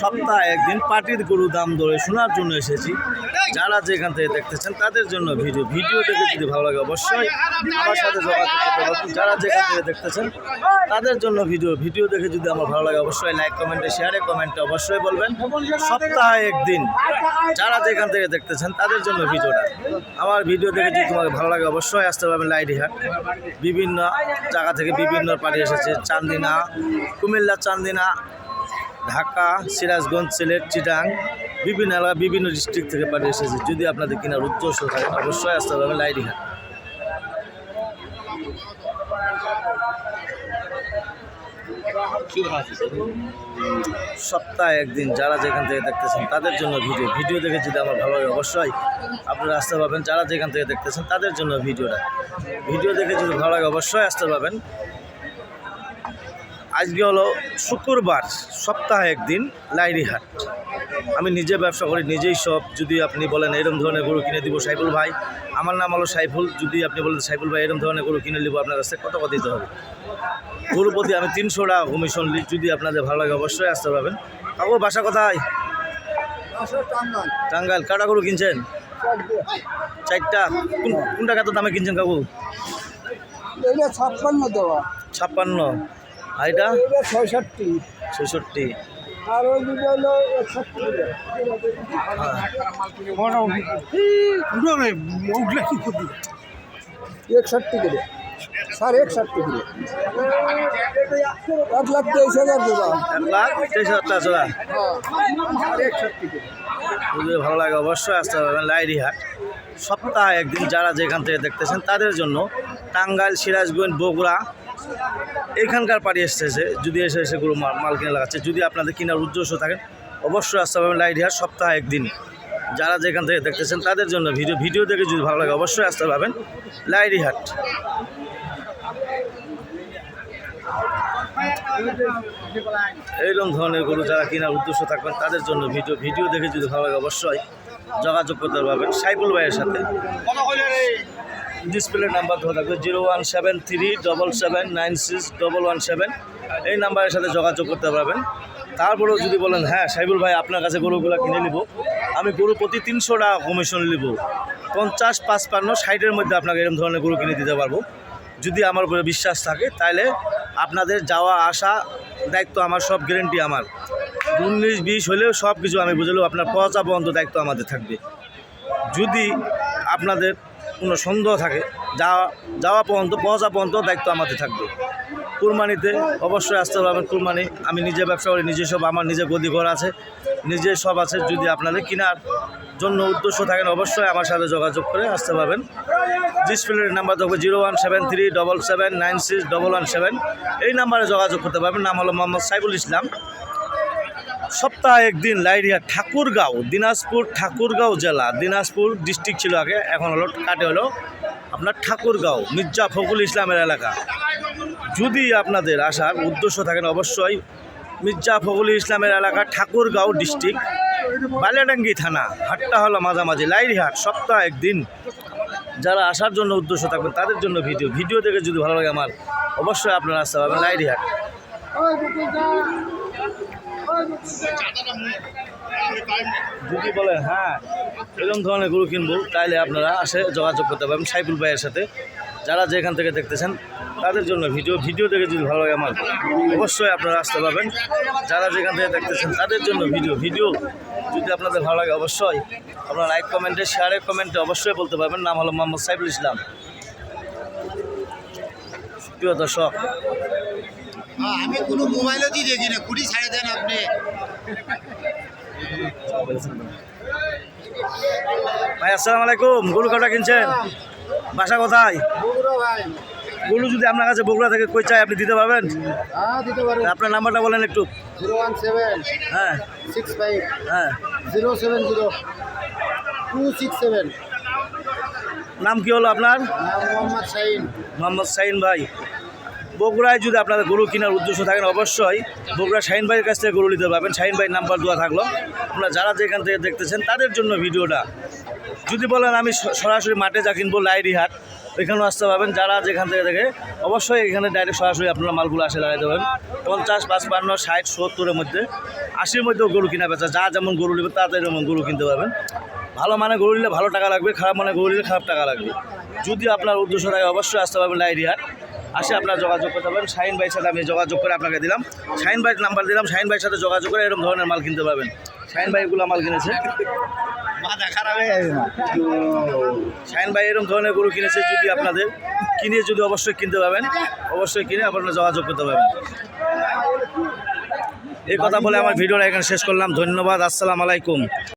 সপ্তাহে একদিন পাটির গরু দাম ধরে শোনার জন্য এসেছি। যারা যেখান থেকে দেখতেছেন, তাদের জন্য ভিডিও ভিডিও দেখে যদি ভালো লাগে অবশ্যই আমার সাথে যোগাযোগ করতে পারবেন যারা যেখান থেকে দেখতেছেন, তাদের জন্য ভিডিও ভিডিও দেখে যদি আমার ভালো লাগে অবশ্যই লাইক কমেন্টে শেয়ারে কমেন্টে অবশ্যই বলবেন। সপ্তাহে একদিন যারা যেখান থেকে দেখতেছেন, তাদের জন্য ভিডিওটা। আমার ভিডিও দেখে যদি তোমাকে ভালো লাগে অবশ্যই আসতে পারবেন লাইরি হাট বিভিন্ন জায়গা থেকে বিভিন্ন পার্টি এসেছে। চান্দিনা কুমিল্লা, চান্দিনা, ঢাকা, সিরাজগঞ্জ, সিলেট, চিটাং, বিভিন্ন এলাকা, বিভিন্ন ডিস্ট্রিক্ট থেকে পার্টি এসেছে। যদি আপনাদের কেনার উদ্দেশ্য থাকে, অবশ্যই আসতে পারবেন লাইরি হাট সপ্তাহে একদিন যারা যেখান থেকে দেখতেছেন তাদের জন্য ভিডিও। ভিডিও দেখে যদি আমার ভালো লাগে, অবশ্যই আপনারা আসতে পারবেন। যারা যেখান থেকে দেখতেছেন তাদের জন্য ভিডিওটা। ভিডিও দেখে যদি ভালো লাগে, অবশ্যই আসতে পারবেন। আজকে হলো শুক্রবার সপ্তাহে একদিন লাইরি হাট আমি নিজে ব্যবসা করি নিজেই সব। যদি আপনি বলেন এরকম ধরনের গরু কিনে দিব সাইফুল ভাই আমার নাম হলো সাইফুল। যদি আপনি বলেন সাইফুল ভাই এরকম ধরনের গরু কিনে নিব আপনার কাছে কত কথা দিতে হবে? গরু প্রতি আমি তিনশো টাকা কমিশন নিই যদি আপনাদের ভালো লাগে অবশ্যই আসতে পারবেন। কাকু বাসা কোথায়? টাঙ্গাইল। কাটা গরু কিনছেন? চারটা। কোন কোনটা কত দামে কিনছেন কাকু? ছাপ্পান্ন দেওয়া। ছাপ্পান্ন। আর এটা? এটা ছয়ষট্টি। ছেষট্টি আর ওই দুটো হলো একষট্টি। করে। সাড়ে একষট্টি করে। এক লাখ তেইশ হাজার দেবা। এক লাখ তেইশ হাজার টাকা চলা। সাড়ে একষট্টি করে। যদি ভালো লাগে অবশ্যই আসতে পারবেন লাইরি হাট। সপ্তাহে একদিন যারা যেখান থেকে দেখতেছেন তাদের জন্য টাঙ্গাইল সিরাজগঞ্জ বগুড়া এখানকার পাড়ি এসেছে যদি এসে সেগুলো মাল মাল কিনে লাগাচ্ছে। যদি আপনাদের কেনার উদ্দেশ্য থাকে অবশ্যই আসতে পারবেন লাইরি হাট সপ্তাহে একদিন। যারা যেখান থেকে দেখতেছেন, তাদের জন্য ভিডিও ভিডিও দেখে যদি ভালো লাগে, অবশ্যই আসতে পারবেন লাইরি হাট এইরকম ধরনের গরু যারা কেনার উদ্দেশ্য থাকবেন, তাদের জন্য ভিডিও ভিডিও দেখে যদি ভালো লাগে, অবশ্যই যোগাযোগ করতে পারবেন সাইফুল ভাইয়ের সাথে। ডিসপ্লে নাম্বার ধরে থাকবে zero one seven three double seven nine six double one seven. এই নাম্বারের সাথে যোগাযোগ করতে পারবেন। তারপরেও যদি বলেন হ্যাঁ সাইবুল ভাই, আপনার কাছে গরুগুলো কিনে নিব। আমি গরু প্রতি তিনশো টাকা কমিশন নিব। পঞ্চাশ, পাঁচপান্ন, ষাটের মধ্যে আপনাকে এরকম ধরনের গরু কিনে দিতে পারব। যদি আমার উপরে বিশ্বাস থাকে তাহলে আপনাদের যাওয়া, আসা দায়িত্ব আমার, সব গ্যারেন্টি আমার। উনিশ, বিশ হলেও সব কিছু আমি বুঝলেও আপনার পৌঁছা পর্যন্ত দায়িত্ব আমাদের থাকবে। যদি আপনাদের কোনো সন্দেহ থাকে। যাওয়া যাওয়া পর্যন্ত, পৌঁছা পর্যন্ত দায়িত্ব আমাদের থাকবে। কুরবানিতে অবশ্যই আসতে পারবেন কুরবানি। আমি নিজে ব্যবসা করি, নিজে সব, আমার নিজে গদি ঘর আছে, নিজে সব আছে। যদি আপনাদের কেনার জন্য উদ্দেশ্য থাকেন, অবশ্যই আমার সাথে যোগাযোগ করে আসতে পারবেন। ডিসপ্লের নাম্বার থাকবে zero one seven three double seven nine six double one seven. এই নাম্বারে যোগাযোগ করতে পারবেন। নাম হলো মোহাম্মদ সাইফুল ইসলাম। সপ্তাহে একদিন লাইরিয়া ঠাকুরগাঁও, দিনাজপুর ঠাকুরগাঁও জেলা, দিনাজপুর ডিস্ট্রিক্ট ছিল আগে, এখন হলো কাটে হলো আপনার ঠাকুরগাঁও, মির্জা ফখরুল ইসলামের এলাকা। যদি আপনাদের আসার উদ্দেশ্য থাকেন অবশ্যই মির্জা ফখরুল ইসলামের এলাকা ঠাকুরগাঁও ডিস্ট্রিক্ট বালিয়াডাঙ্গি থানা হাটটা হলো মাঝামাঝি লাইরিহাট সপ্তাহে একদিন যারা আসার জন্য উদ্দেশ্য থাকবেন তাদের জন্য ভিডিও। ভিডিও দেখে যদি ভালো লাগে আমার, অবশ্যই আপনারা আসতে পারবেন লাইরিহাট যদি বলে হ্যাঁ এরকম ধরনের গরু কিনবো তাহলে আপনারা আসে যোগাযোগ করতে পারবেন সাইফুল ভাইয়ের সাথে। যারা যেখান থেকে দেখতেছেন, তাদের জন্য ভিডিও ভিডিও দেখে যদি ভালো লাগে আমার, অবশ্যই আপনারা আসতে পারবেন। যারা যেখান থেকে দেখতেছেন, তাদের জন্য ভিডিও ভিডিও যদি আপনাদের ভালো লাগে অবশ্যই আপনারা লাইক কমেন্টে শেয়ারে কমেন্টে অবশ্যই বলতে পারবেন। নাম হলো মোহাম্মদ সাইফুল ইসলাম। প্রিয় দর্শক আমি কোনো মোবাইলও দিয়ে দেখি না। কুড়ি ছাড়ে দেন আপনি। ভাই আসসালামু আলাইকুম। গরু কাটা কিনছেন? বাসা কোথায়? গরু যদি আপনার কাছে বগুড়া থেকে কই চাই আপনি দিতে পারবেন? হ্যাঁ আপনার নাম্বারটা বলেন একটু। হ্যাঁ। হ্যাঁ। নাম কি হলো আপনার? মোহাম্মদ শাহিন। মোহাম্মদ শাহিন ভাই। বগুড়ায় যদি আপনাদের গরু কেনার উদ্দেশ্য থাকেন, অবশ্যই বগুড়া শাহিন ভাইয়ের কাছ থেকে গরু নিতে পারবেন। শাহিন ভাইয়ের নাম্বার দেওয়া থাকল। আপনারা যারা যেখান থেকে দেখতেছেন, তাদের জন্য ভিডিওটা। যদি বলেন, আমি সরাসরি মাঠে যা কিনবো লাইরি হাট এখানেও আসতে পারবেন। যারা যেখান থেকে দেখে, অবশ্যই এখানে ডাইরেক্ট সরাসরি আপনারা মালগুলো আসে লাগাইতে পারবেন। পঞ্চাশ, পাঁচপান্ন, ষাট, সত্তরের মধ্যে, আশির মধ্যেও গরু কিনা বেচা। যা যেমন গরু নেবে তাদের যেমন গরু কিনতে পারবেন। ভালো মানে গরু নিলে ভালো টাকা লাগবে, খারাপ মানে গরু নিলে খারাপ টাকা লাগবে। যদি আপনার উদ্দেশ্য থাকে, অবশ্যই আসতে পারবেন ডায়েরিহাট আসে আপনারা যোগাযোগ করতে পারবেন। শাহিন ভাইয়ের সাথে আমি যোগাযোগ করে আপনাকে দিলাম। শাহিন ভাইয়ের নাম্বার দিলাম শাহিন ভাইয়ের সাথে যোগাযোগ করে এরকম ধরনের মাল কিনতে পারবেন। শাহিন ভাই এগুলো মাল কিনেছে? মাথা খারাপ হয়ে গেছে না? শাহিন ভাই এরকম ধরনের গরু কিনেছে যদি আপনাদের। কিনে যদি অবশ্যই কিনতে পারবেন অবশ্যই কিনে আপনারা যোগাযোগ করতে পারবেন। এই কথা বলে আমার ভিডিওটা এখানে শেষ করলাম। ধন্যবাদ আসসালামু আলাইকুম।